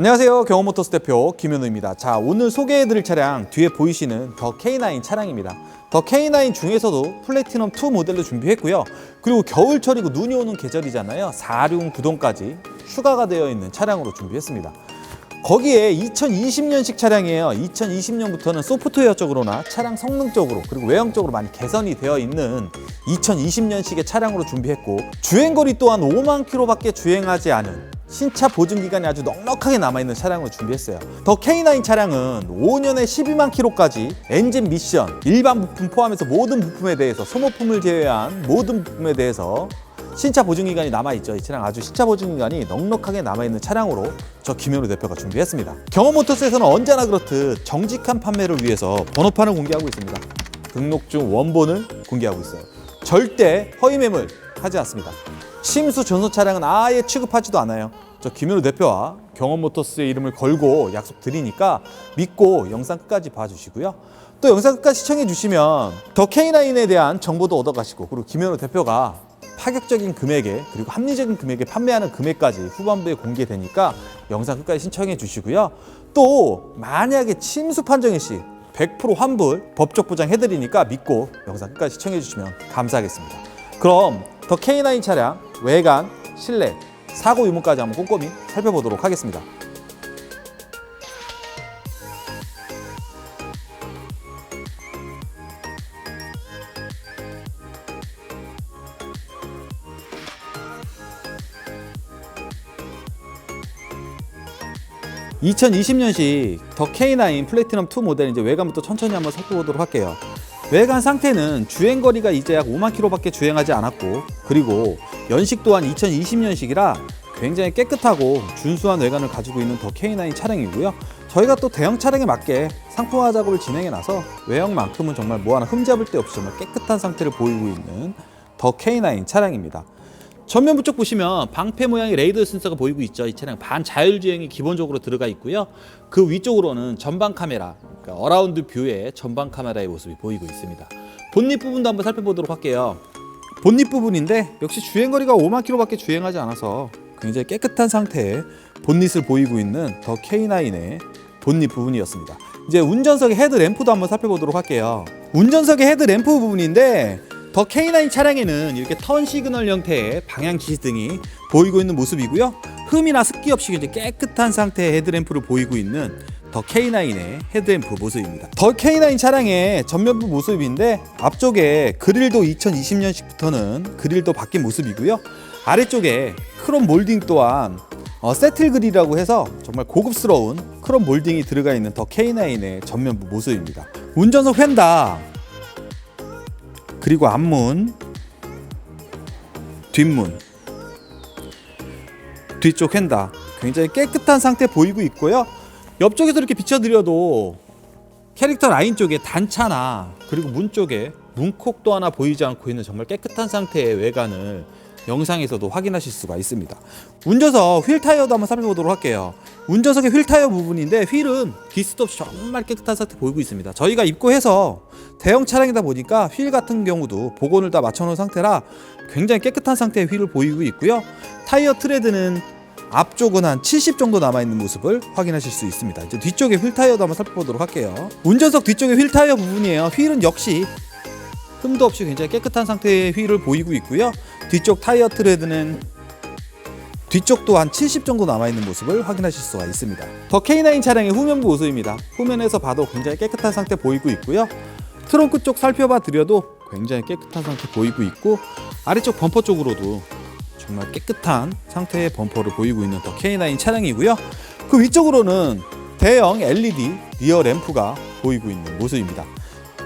안녕하세요. 경험모터스 대표 김현우입니다. 자, 오늘 소개해드릴 차량 뒤에 보이시는 더 K9 차량입니다. 더 K9 중에서도 플래티넘 2 모델로 준비했고요. 그리고 겨울철이고 눈이 오는 계절이잖아요. 4륜 구동까지 추가가 되어 있는 차량으로 준비했습니다. 거기에 2020년식 차량이에요. 2020년부터는 소프트웨어 쪽으로나 차량 성능 쪽으로 그리고 외형적으로 많이 개선이 되어 있는 2020년식의 차량으로 준비했고 주행거리 또한 5만 킬로밖에 주행하지 않은 신차 보증 기간이 아주 넉넉하게 남아있는 차량으로 준비했어요. 더 K9 차량은 5년에 12만 킬로까지 엔진 미션, 일반 부품 포함해서 모든 부품에 대해서 소모품을 제외한 모든 부품에 대해서 신차 보증 기간이 남아 있죠. 이 차량 아주 신차 보증 기간이 넉넉하게 남아 있는 차량으로 저 김현우 대표가 준비했습니다. 경험 모터스에서는 언제나 그렇듯 정직한 판매를 위해서 번호판을 공개하고 있습니다. 등록 중 원본을 공개하고 있어요. 절대 허위 매물 하지 않습니다. 침수 전소 차량은 아예 취급하지도 않아요. 저 김현우 대표와 경험 모터스의 이름을 걸고 약속 드리니까 믿고 영상 끝까지 봐주시고요. 또 영상 끝까지 시청해 주시면 더 K9에 대한 정보도 얻어가시고 그리고 김현우 대표가 파격적인 금액에 그리고 합리적인 금액에 판매하는 금액까지 후반부에 공개되니까 영상 끝까지 신청해 주시고요. 또 만약에 침수 판정일 시 100% 환불 법적 보장 해드리니까 믿고 영상 끝까지 시청해 주시면 감사하겠습니다. 그럼 더 K9 차량 외관, 실내, 사고 유무까지 한번 꼼꼼히 살펴보도록 하겠습니다. (2020년식) 더 K9 플래티넘 2 모델 이제 외관부터 천천히 한번 살펴보도록 할게요. 외관 상태는 주행 거리가 이제 약 5만 킬로밖에 주행하지 않았고 그리고 연식 또한 2020년식이라 굉장히 깨끗하고 준수한 외관을 가지고 있는 더 K9 차량이고요. 저희가 또 대형 차량에 맞게 상품화 작업을 진행해 놔서 외형만큼은 정말 뭐 하나 흠잡을 데 없이 정말 깨끗한 상태를 보이고 있는 더 K9 차량입니다. 전면 부 쪽 보시면 방패 모양의 레이더 센서가 보이고 있죠. 이 차량 반자율주행이 기본적으로 들어가 있고요. 그 위쪽으로는 전방 카메라, 그러니까 어라운드 뷰의 전방 카메라의 모습이 보이고 있습니다. 본닛 부분도 한번 살펴보도록 할게요. 본닛 부분인데 역시 주행거리가 5만 킬로밖에 주행하지 않아서 굉장히 깨끗한 상태의 본닛을 보이고 있는 더 K9의 본닛 부분이었습니다. 이제 운전석의 헤드램프도 한번 살펴보도록 할게요. 운전석의 헤드램프 부분인데 더 K9 차량에는 이렇게 턴 시그널 형태의 방향 지시등이 보이고 있는 모습이고요. 흠이나 습기 없이 깨끗한 상태의 헤드램프를 보이고 있는 더 K9의 헤드램프 모습입니다. 더 K9 차량의 전면부 모습인데 앞쪽에 그릴도 2020년식부터는 그릴도 바뀐 모습이고요. 아래쪽에 크롬 몰딩 또한 어, 세틀 그릴이라고 해서 정말 고급스러운 크롬 몰딩이 들어가 있는 더 K9의 전면부 모습입니다. 운전석 휀다 그리고 앞문, 뒷문, 뒤쪽 휀다 굉장히 깨끗한 상태 보이고 있고요. 옆쪽에서 이렇게 비춰드려도 캐릭터 라인 쪽에 단차나 그리고 문 쪽에 문콕도 하나 보이지 않고 있는 정말 깨끗한 상태의 외관을 영상에서도 확인하실 수가 있습니다. 운전석 휠 타이어도 한번 살펴보도록 할게요. 운전석의 휠 타이어 부분인데 휠은 기스도 없이 정말 깨끗한 상태 보이고 있습니다. 저희가 입고해서 대형 차량이다 보니까 휠 같은 경우도 복원을 다 맞춰놓은 상태라 굉장히 깨끗한 상태의 휠을 보이고 있고요. 타이어 트레드는 앞쪽은 한 70 정도 남아있는 모습을 확인하실 수 있습니다. 이제 뒤쪽에 휠 타이어도 한번 살펴보도록 할게요. 운전석 뒤쪽에 휠 타이어 부분이에요. 휠은 역시 흠도 없이 굉장히 깨끗한 상태의 휠을 보이고 있고요. 뒤쪽 타이어 트레드는 뒤쪽도 한 70 정도 남아있는 모습을 확인하실 수가 있습니다. 더 K9 차량의 후면부 모습입니다. 후면에서 봐도 굉장히 깨끗한 상태 보이고 있고요. 트렁크 쪽 살펴봐 드려도 굉장히 깨끗한 상태 보이고 있고 아래쪽 범퍼 쪽으로도 정말 깨끗한 상태의 범퍼를 보이고 있는 더 K9 차량이고요. 그 위쪽으로는 대형 LED 리어 램프가 보이고 있는 모습입니다.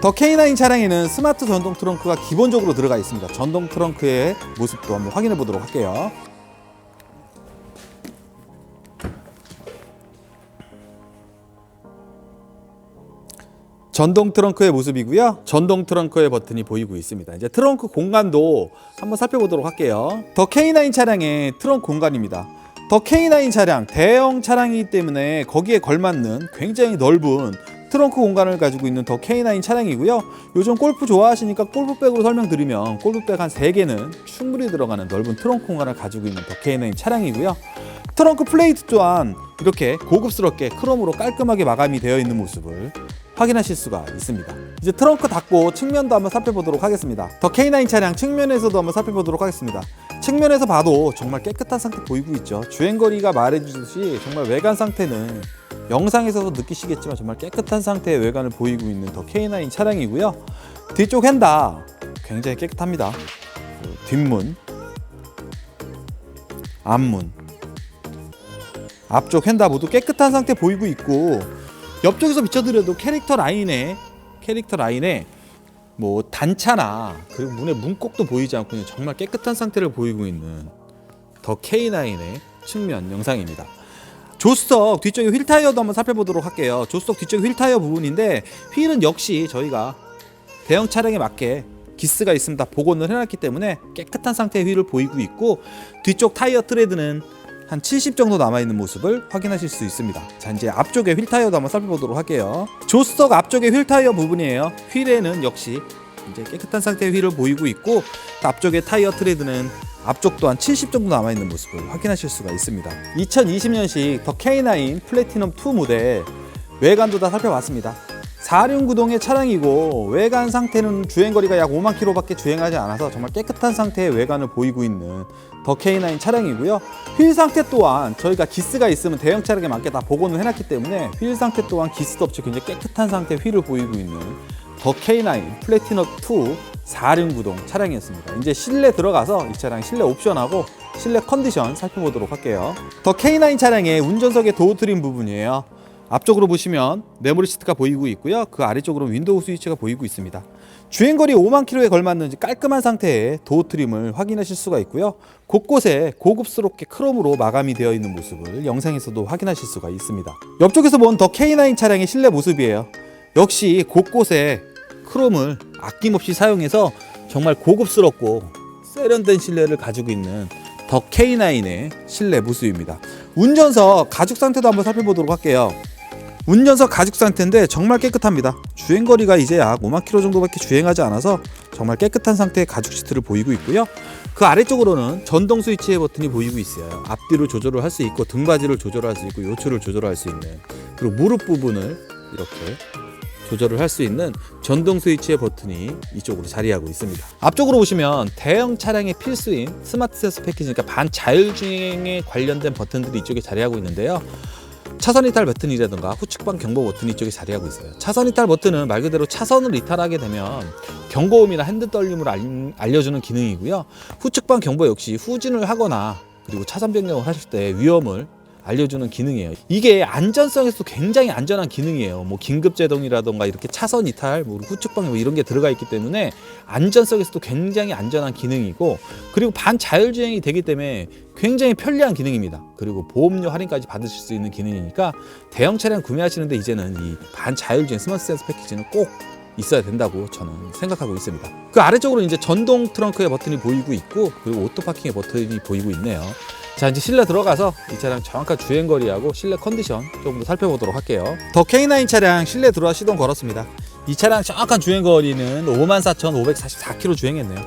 더 K9 차량에는 스마트 전동 트렁크가 기본적으로 들어가 있습니다. 전동 트렁크의 모습도 한번 확인해 보도록 할게요. 전동 트렁크의 모습이고요. 전동 트렁크의 버튼이 보이고 있습니다. 이제 트렁크 공간도 한번 살펴보도록 할게요. 더 K9 차량의 트렁크 공간입니다. 더 K9 차량 대형 차량이기 때문에 거기에 걸맞는 굉장히 넓은 트렁크 공간을 가지고 있는 더 K9 차량이고요. 요즘 골프 좋아하시니까 골프백으로 설명드리면 골프백 한 3개는 충분히 들어가는 넓은 트렁크 공간을 가지고 있는 더 K9 차량이고요. 트렁크 플레이트 또한 이렇게 고급스럽게 크롬으로 깔끔하게 마감이 되어 있는 모습을 확인하실 수가 있습니다. 이제 트렁크 닫고 측면도 한번 살펴보도록 하겠습니다. 더 K9 차량 측면에서도 한번 살펴보도록 하겠습니다. 측면에서 봐도 정말 깨끗한 상태 보이고 있죠. 주행거리가 말해주듯이 정말 외관 상태는 영상에서도 느끼시겠지만 정말 깨끗한 상태의 외관을 보이고 있는 더 K9 차량이고요. 뒤쪽 핸다 굉장히 깨끗합니다. 그 뒷문, 앞문, 앞쪽 핸다 모두 깨끗한 상태 보이고 있고 옆쪽에서 비춰드려도 캐릭터 라인에 캐릭터 라인에 뭐 단차나 그리고 문의 문콕도 보이지 않고 정말 깨끗한 상태를 보이고 있는 더 K9의 측면 영상입니다. 조수석 뒤쪽에 휠 타이어도 한번 살펴보도록 할게요. 조수석 뒤쪽 휠 타이어 부분인데 휠은 역시 저희가 대형 차량에 맞게 기스가 있으면 다 복원을 해놨기 때문에 깨끗한 상태의 휠을 보이고 있고 뒤쪽 타이어 트레드는 한 70 정도 남아있는 모습을 확인하실 수 있습니다. 자 이제 앞쪽에 휠 타이어도 한번 살펴보도록 할게요. 조수석 앞쪽에 휠 타이어 부분이에요. 휠에는 역시 이제 깨끗한 상태의 휠을 보이고 있고 앞쪽에 타이어 트레드는 앞쪽 또한 70 정도 남아있는 모습을 확인하실 수가 있습니다. 2020년식 더 K9 플래티넘 2 모델 외관도 다 살펴봤습니다. 4륜 구동의 차량이고 외관 상태는 주행거리가 약 5만 킬로밖에 주행하지 않아서 정말 깨끗한 상태의 외관을 보이고 있는 더 K9 차량이고요. 휠 상태 또한 저희가 기스가 있으면 대형 차량에 맞게 다 복원을 해놨기 때문에 휠 상태 또한 기스도 없이 굉장히 깨끗한 상태의 휠을 보이고 있는 더 K9 플래티넘 2 4륜구동 차량이었습니다. 이제 실내 들어가서 이 차량 실내 옵션하고 실내 컨디션 살펴보도록 할게요. 더 K9 차량의 운전석의 도어 트림 부분이에요. 앞쪽으로 보시면 메모리 시트가 보이고 있고요. 그 아래쪽으로 윈도우 스위치가 보이고 있습니다. 주행거리 5만 킬로에 걸맞는 깔끔한 상태의 도어 트림을 확인하실 수가 있고요. 곳곳에 고급스럽게 크롬으로 마감이 되어 있는 모습을 영상에서도 확인하실 수가 있습니다. 옆쪽에서 본 더 K9 차량의 실내 모습이에요. 역시 곳곳에 크롬을 아낌없이 사용해서 정말 고급스럽고 세련된 실내를 가지고 있는 더 K9의 실내 모습입니다. 운전석 가죽 상태도 한번 살펴보도록 할게요. 운전석 가죽 상태인데 정말 깨끗합니다. 주행거리가 이제 약 5만 킬로 정도밖에 주행하지 않아서 정말 깨끗한 상태의 가죽 시트를 보이고 있고요. 그 아래쪽으로는 전동 스위치의 버튼이 보이고 있어요. 앞뒤로 조절을 할 수 있고 등받이를 조절할 수 있고 요추를 조절할 수 있는 그리고 무릎 부분을 이렇게 조절을 할 수 있는 전동 스위치의 버튼이 이쪽으로 자리하고 있습니다. 앞쪽으로 보시면 대형 차량의 필수인 스마트 센서 패키지, 그러니까 반자율주행에 관련된 버튼들이 이쪽에 자리하고 있는데요. 차선 이탈 버튼이라든가 후측방 경보 버튼이 이쪽에 자리하고 있어요. 차선 이탈 버튼은 말 그대로 차선을 이탈하게 되면 경고음이나 핸드 떨림을 알- 알려주는 기능이고요. 후측방 경보 역시 후진을 하거나 그리고 차선 변경을 하실 때 위험을 알려주는 기능이에요. 이게 안전성에서도 굉장히 안전한 기능이에요. 뭐 긴급 제동이라던가 이렇게 차선 이탈, 뭐 후측방 뭐 이런 게 들어가 있기 때문에 안전성에서도 굉장히 안전한 기능이고 그리고 반자율주행이 되기 때문에 굉장히 편리한 기능입니다. 그리고 보험료 할인까지 받으실 수 있는 기능이니까 대형 차량 구매하시는데 이제는 이 반자율주행 스마트 센서 패키지는 꼭 있어야 된다고 저는 생각하고 있습니다. 그 아래쪽으로 이제 전동 트렁크의 버튼이 보이고 있고 그리고 오토 파킹의 버튼이 보이고 있네요. 자 이제 실내 들어가서 이 차량 정확한 주행 거리하고 실내 컨디션 조금 더 살펴보도록 할게요. 더 K9 차량 실내 들어와 시동 걸었습니다. 이 차량 정확한 주행 거리는 54,544km 주행했네요.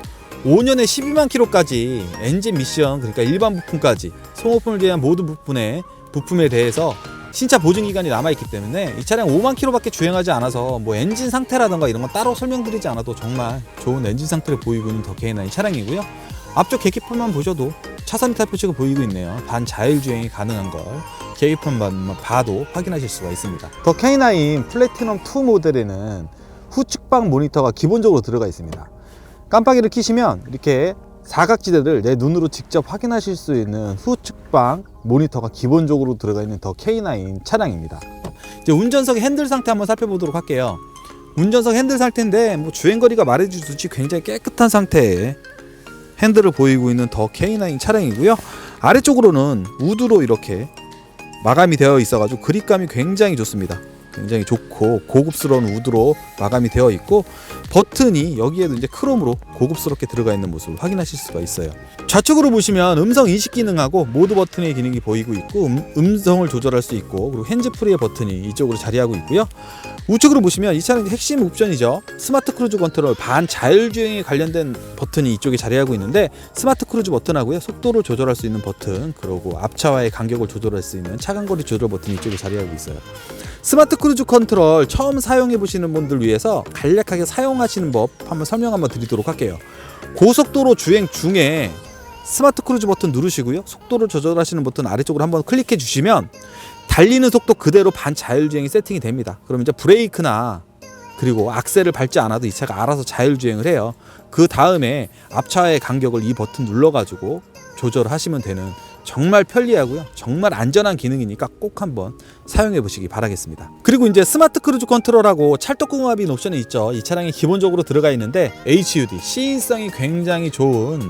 5년에 12만 킬로까지 엔진 미션 그러니까 일반 부품까지 소모품을 위한 모든 부품의 부품에 대해서 신차 보증 기간이 남아 있기 때문에 이 차량 5만 킬로밖에 주행하지 않아서 뭐 엔진 상태라던가 이런 건 따로 설명드리지 않아도 정말 좋은 엔진 상태를 보이고 있는 더 K9 차량이고요. 앞쪽 계기판만 보셔도 차선 표시가 보이고 있네요. 반 자율 주행이 가능한 걸 계기판만 봐도 확인하실 수가 있습니다. 더 K9 플래티넘 2 모델에는 후측방 모니터가 기본적으로 들어가 있습니다. 깜빡이를 켜시면 이렇게 사각지대를 내 눈으로 직접 확인하실 수 있는 후측방 모니터가 기본적으로 들어가 있는 더 K9 차량입니다. 이제 운전석 핸들 상태 한번 살펴보도록 할게요. 운전석 핸들 상태인데 뭐 주행거리가 말해주듯이 굉장히 깨끗한 상태의 핸들을 보이고 있는 더 K9 차량이고요. 아래쪽으로는 우드로 이렇게 마감이 되어 있어가지고 그립감이 굉장히 좋습니다. 굉장히 좋고 고급스러운 우드로 마감이 되어 있고 버튼이 여기에도 이제 크롬으로 고급스럽게 들어가 있는 모습을 확인하실 수가 있어요. 좌측으로 보시면 음성 인식 기능하고 모드 버튼의 기능이 보이고 있고 음, 성을 조절할 수 있고 그리고 핸즈프리의 버튼이 이쪽으로 자리하고 있고요. 우측으로 보시면 이 차량의 핵심 옵션이죠. 스마트 크루즈 컨트롤 반 자율주행에 관련된 버튼이 이쪽에 자리하고 있는데 스마트 크루즈 버튼하고요. 속도를 조절할 수 있는 버튼 그리고 앞차와의 간격을 조절할 수 있는 차간거리 조절 버튼이 이쪽에 자리하고 있어요. 스마트 크루즈 컨트롤 처음 사용해 보시는 분들 위해서 간략하게 사용하시는 법 한번 설명 한번 드리도록 할게요. 고속도로 주행 중에 스마트 크루즈 버튼 누르시고요. 속도를 조절하시는 버튼 아래쪽으로 한번 클릭해 주시면 달리는 속도 그대로 반자율주행이 세팅이 됩니다. 그럼 이제 브레이크나 그리고 악셀을 밟지 않아도 이 차가 알아서 자율주행을 해요. 그 다음에 앞차의 간격을 이 버튼 눌러가지고 조절을 하시면 되는 정말 편리하고요. 정말 안전한 기능이니까 꼭 한번 사용해 보시기 바라겠습니다. 그리고 이제 스마트 크루즈 컨트롤하고 찰떡궁합인 옵션이 있죠. 이 차량에 기본적으로 들어가 있는데 HUD 시인성이 굉장히 좋은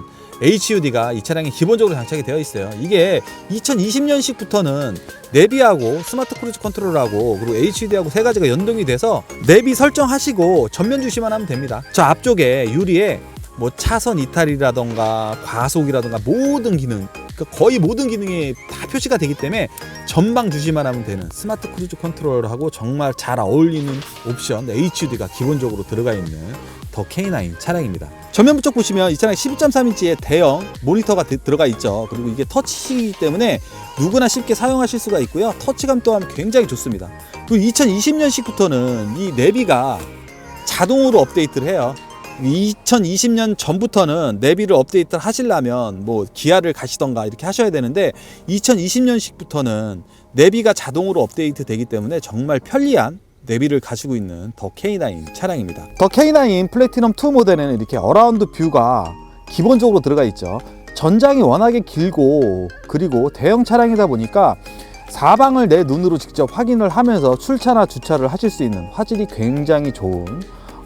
HUD가 이 차량에 기본적으로 장착이 되어 있어요. 이게 2020년식부터는 내비하고 스마트 크루즈 컨트롤하고 그리고 HUD하고 세 가지가 연동이 돼서 내비 설정하시고 전면 주시만 하면 됩니다. 저 앞쪽에 유리에 뭐 차선 이탈이라던가 과속이라던가 모든 기능 그러니까 거의 모든 기능이 다 표시가 되기 때문에 전방 주시만 하면 되는 스마트 크루즈 컨트롤하고 정말 잘 어울리는 옵션 HUD가 기본적으로 들어가 있는 더 K9 차량입니다. 전면 부 쪽 보시면 이 차량 12.3인치의 대형 모니터가 드- 들어가 있죠. 그리고 이게 터치이기 때문에 누구나 쉽게 사용하실 수가 있고요. 터치감 또한 굉장히 좋습니다. 그리고 2020년식부터는 이 내비가 자동으로 업데이트를 해요. 2020년 전부터는 내비를 업데이트를 하시려면 뭐 기아를 가시던가 이렇게 하셔야 되는데 2020년식부터는 내비가 자동으로 업데이트 되기 때문에 정말 편리한 내비를 가지고 있는 더 K9 차량입니다. 더 K9 플래티넘 2 모델에는 이렇게 어라운드 뷰가 기본적으로 들어가 있죠. 전장이 워낙에 길고 그리고 대형 차량이다 보니까 사방을 내 눈으로 직접 확인을 하면서 출차나 주차를 하실 수 있는 화질이 굉장히 좋은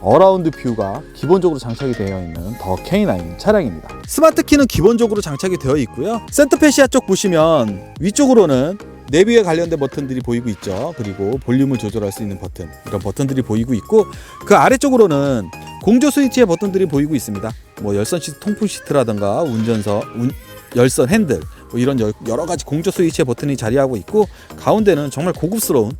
어라운드 뷰가 기본적으로 장착이 되어 있는 더 K9 차량입니다. 스마트 키는 기본적으로 장착이 되어 있고요. 센터페시아 쪽 보시면 위쪽으로는 내비에 관련된 버튼들이 보이고 있죠. 그리고 볼륨을 조절할 수 있는 버튼 이런 버튼들이 보이고 있고 그 아래쪽으로는 공조 스위치의 버튼들이 보이고 있습니다. 뭐 열선 시트, 통풍 시트라든가 운전석, 운- 열선 핸들 뭐 이런 여- 여러 가지 공조 스위치의 버튼이 자리하고 있고 가운데는 정말 고급스러운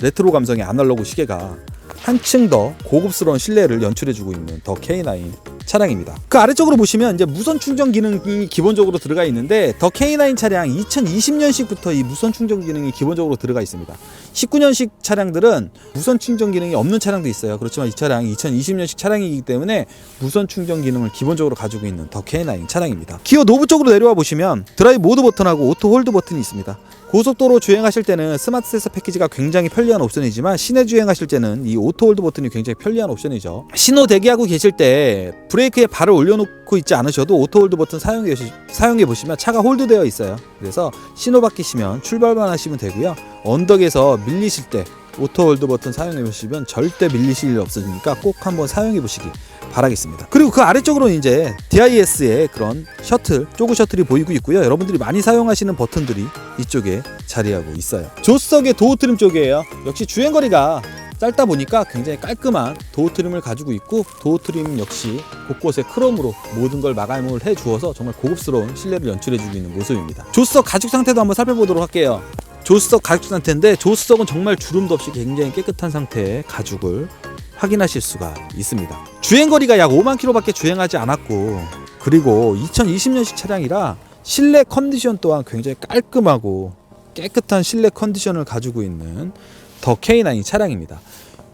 레트로 감성의 아날로그 시계가 한층 더 고급스러운 실내를 연출해주고 있는 더 K9 차량입니다. 그 아래쪽으로 보시면 이제 무선 충전 기능이 기본적으로 들어가 있는데 더 K9 차량 2020년식부터 이 무선 충전 기능이 기본적으로 들어가 있습니다. 19년식 차량들은 무선 충전 기능이 없는 차량도 있어요. 그렇지만 이 차량 2020년식 차량이기 때문에 무선 충전 기능을 기본적으로 가지고 있는 더 K9 차량입니다. 기어 노브 쪽으로 내려와 보시면 드라이브 모드 버튼하고 오토 홀드 버튼이 있습니다. 고속도로 주행하실 때는 스마트 센서 패키지가 굉장히 편리한 옵션이지만 시내 주행하실 때는 이 오토 홀드 버튼이 굉장히 편리한 옵션이죠. 신호 대기하고 계실 때 브레이크에 발을 올려놓고 있지 않으셔도 오토 홀드 버튼 사용해, 사용해 보시면 차가 홀드되어 있어요. 그래서 신호 바뀌시면 출발만 하시면 되고요. 언덕에서 밀리실 때 오토 홀드 버튼 사용해 보시면 절대 밀리실 일 없으니까 꼭 한번 사용해 보시기 바라겠습니다. 그리고 그 아래쪽으로 이제 DIS의 그런 셔틀, 쪼그 셔틀이 보이고 있고요. 여러분들이 많이 사용하시는 버튼들이 이쪽에 자리하고 있어요. 조수석의 도어 트림 쪽이에요. 역시 주행 거리가 짧다 보니까 굉장히 깔끔한 도어 트림을 가지고 있고 도어 트림 역시 곳곳에 크롬으로 모든 걸 마감을 해 주어서 정말 고급스러운 실내를 연출해 주고 있는 모습입니다. 조수석 가죽 상태도 한번 살펴보도록 할게요. 조수석 가죽 상태인데 조수석은 정말 주름도 없이 굉장히 깨끗한 상태의 가죽을 확인하실 수가 있습니다. 주행거리가 약 5만 킬로밖에 주행하지 않았고 그리고 2020년식 차량이라 실내 컨디션 또한 굉장히 깔끔하고 깨끗한 실내 컨디션을 가지고 있는 더 K9 차량입니다.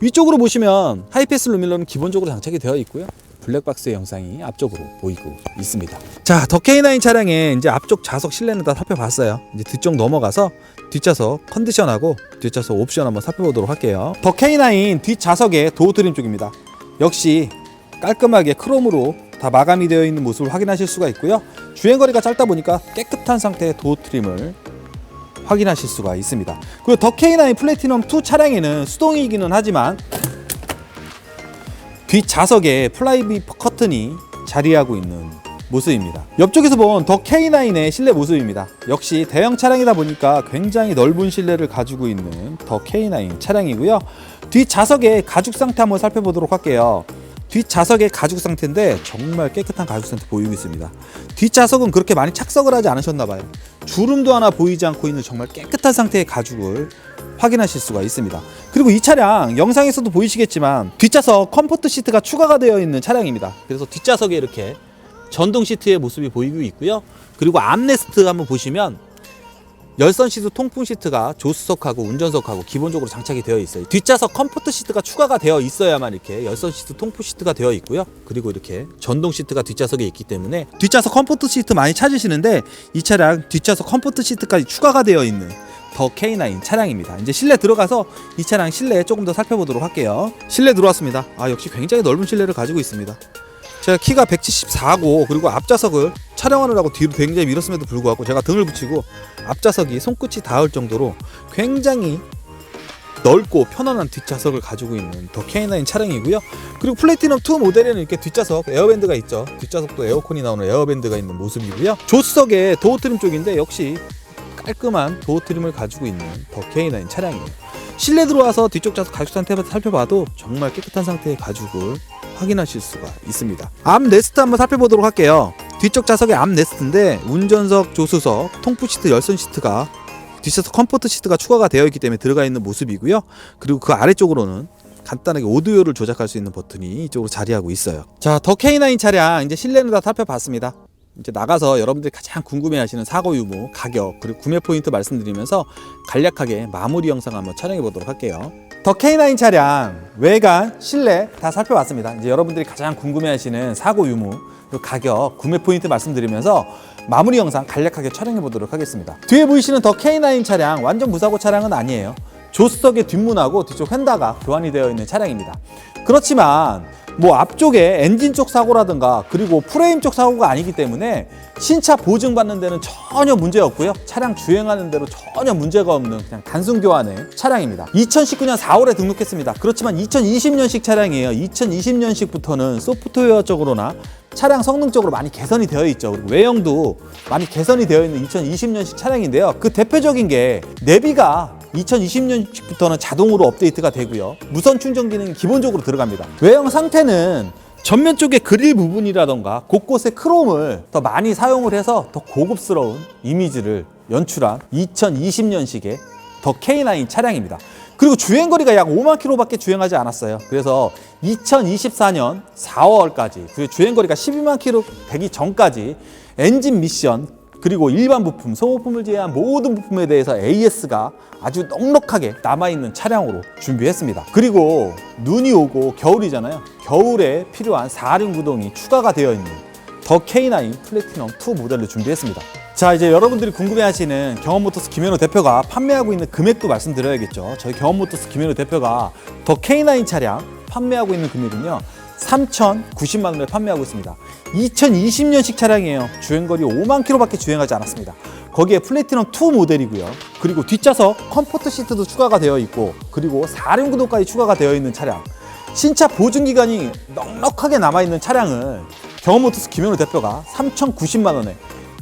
위쪽으로 보시면 하이패스 루밀러는 기본적으로 장착이 되어 있고요. 블랙박스의 영상이 앞쪽으로 보이고 있습니다. 자, 더 K9 차량의 이제 앞쪽 좌석 실내는 다 살펴봤어요. 이제 뒤쪽 넘어가서 뒷좌석 컨디션하고 뒷좌석 옵션 한번 살펴보도록 할게요. 더 K9 뒷좌석의 도어 트림 쪽입니다. 역시 깔끔하게 크롬으로 다 마감이 되어 있는 모습을 확인하실 수가 있고요. 주행거리가 짧다 보니까 깨끗한 상태의 도어 트림을 확인하실 수가 있습니다. 그리고 더 K9 플래티넘 2 차량에는 수동이기는 하지만 뒷 좌석에 플라이비 커튼이 자리하고 있는 모습입니다. 옆쪽에서 본 더 K9의 실내 모습입니다. 역시 대형 차량이다 보니까 굉장히 넓은 실내를 가지고 있는 더 K9 차량이고요. 뒷 좌석의 가죽 상태 한번 살펴보도록 할게요. 뒷 좌석의 가죽 상태인데 정말 깨끗한 가죽 상태 보이고 있습니다. 뒷 좌석은 그렇게 많이 착석을 하지 않으셨나 봐요. 주름도 하나 보이지 않고 있는 정말 깨끗한 상태의 가죽을 확인하실 수가 있습니다. 그리고 이 차량 영상에서도 보이시겠지만 뒷좌석 컴포트 시트가 추가가 되어 있는 차량입니다. 그래서 뒷좌석에 이렇게 전동 시트의 모습이 보이고 있고요. 그리고 암레스트 한번 보시면 열선 시트 통풍 시트가 조수석하고 운전석하고 기본적으로 장착이 되어 있어요. 뒷좌석 컴포트 시트가 추가가 되어 있어야만 이렇게 열선 시트 통풍 시트가 되어 있고요. 그리고 이렇게 전동 시트가 뒷좌석에 있기 때문에 뒷좌석 컴포트 시트 많이 찾으시는데 이 차량 뒷좌석 컴포트 시트까지 추가가 되어 있는 더 K9 차량입니다. 이제 실내 들어가서 이 차량 실내 조금 더 살펴보도록 할게요. 실내 들어왔습니다. 아 역시 굉장히 넓은 실내를 가지고 있습니다. 제가 키가 174고 그리고 앞좌석을 촬영하느라고 뒤로 굉장히 밀었음에도 불구하고 제가 등을 붙이고 앞좌석이 손끝이 닿을 정도로 굉장히 넓고 편안한 뒷좌석을 가지고 있는 더 K9 차량이고요. 그리고 플래티넘 2 모델에는 이렇게 뒷좌석 에어밴드가 있죠. 뒷좌석도 에어컨이 나오는 에어밴드가 있는 모습이고요. 조수석의 도어 트림 쪽인데 역시 깔끔한 도어 트림을 가지고 있는 더 K9 차량이에요. 실내 들어와서 뒤쪽 좌석 가죽 상태 살펴봐도 정말 깨끗한 상태의 가죽을 확인하실 수가 있습니다. 암 네스트 한번 살펴보도록 할게요. 뒤쪽 좌석의 암 네스트인데 운전석, 조수석, 통풍 시트, 열선 시트가 뒷좌석 컴포트 시트가 추가가 되어 있기 때문에 들어가 있는 모습이고요. 그리고 그 아래쪽으로는 간단하게 오디오를 조작할 수 있는 버튼이 이쪽으로 자리하고 있어요. 자, 더 K9 차량 이제 실내는 다 살펴봤습니다. 이제 나가서 여러분들이 가장 궁금해하시는 사고 유무, 가격 그리고 구매 포인트 말씀드리면서 간략하게 마무리 영상 한번 촬영해 보도록 할게요. 더 K9 차량 외관, 실내 다 살펴봤습니다. 이제 여러분들이 가장 궁금해하시는 사고 유무, 그리고 가격, 구매 포인트 말씀드리면서 마무리 영상 간략하게 촬영해 보도록 하겠습니다. 뒤에 보이시는 더 K9 차량 완전 무사고 차량은 아니에요. 조수석의 뒷문하고 뒤쪽 휀다가 교환이 되어 있는 차량입니다. 그렇지만 뭐 앞쪽에 엔진 쪽 사고라든가 그리고 프레임 쪽 사고가 아니기 때문에 신차 보증 받는 데는 전혀 문제 없고요. 차량 주행하는 대로 전혀 문제가 없는 그냥 단순 교환의 차량입니다. 2019년 4월에 등록했습니다. 그렇지만 2020년식 차량이에요. 2020년식부터는 소프트웨어적으로나 차량 성능적으로 많이 개선이 되어 있죠. 그리고 외형도 많이 개선이 되어 있는 2020년식 차량인데요. 그 대표적인 게 내비가 2020년부터는 자동으로 업데이트가 되고요. 무선 충전 기능이 기본적으로 들어갑니다. 외형 상태는 전면 쪽에 그릴 부분이라던가 곳곳에 크롬을 더 많이 사용을 해서 더 고급스러운 이미지를 연출한 2020년식의 더 K9 차량입니다. 그리고 주행거리가 약 5만 킬로밖에 주행하지 않았어요. 그래서 2024년 4월까지 그 주행거리가 12만 킬로 되기 전까지 엔진 미션 그리고 일반 부품, 소모품을 제외한 모든 부품에 대해서 AS가 아주 넉넉하게 남아있는 차량으로 준비했습니다. 그리고 눈이 오고 겨울이잖아요. 겨울에 필요한 4륜 구동이 추가가 되어 있는 더 K9 플래티넘 2 모델을 준비했습니다. 자 이제 여러분들이 궁금해하시는 경험모터스 김현우 대표가 판매하고 있는 금액도 말씀드려야겠죠. 저희 경험모터스 김현우 대표가 더 K9 차량 판매하고 있는 금액은요. 3,090만 원에 판매하고 있습니다. 2020년식 차량이에요. 주행거리 5만 킬로밖에 주행하지 않았습니다. 거기에 플래티넘 2 모델이고요. 그리고 뒷좌석 컴포트 시트도 추가가 되어 있고 그리고 4륜 구동까지 추가가 되어 있는 차량. 신차 보증 기간이 넉넉하게 남아 있는 차량을 경험모터스 김현우 대표가 3,090만 원에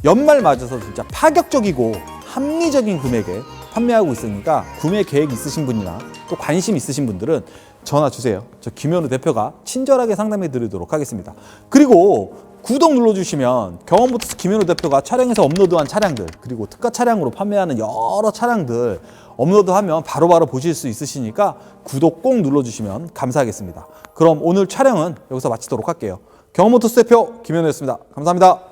연말 맞아서 진짜 파격적이고 합리적인 금액에 판매하고 있으니까 구매 계획 있으신 분이나 또 관심 있으신 분들은 전화 주세요. 저 김현우 대표가 친절하게 상담해 드리도록 하겠습니다. 그리고 구독 눌러주시면 경험부터 김현우 대표가 촬영해서 업로드한 차량들 그리고 특가 차량으로 판매하는 여러 차량들 업로드하면 바로 바로 보실 수 있으시니까 구독 꼭 눌러주시면 감사하겠습니다. 그럼 오늘 촬영은 여기서 마치도록 할게요. 경험모터스 대표 김현우였습니다. 감사합니다.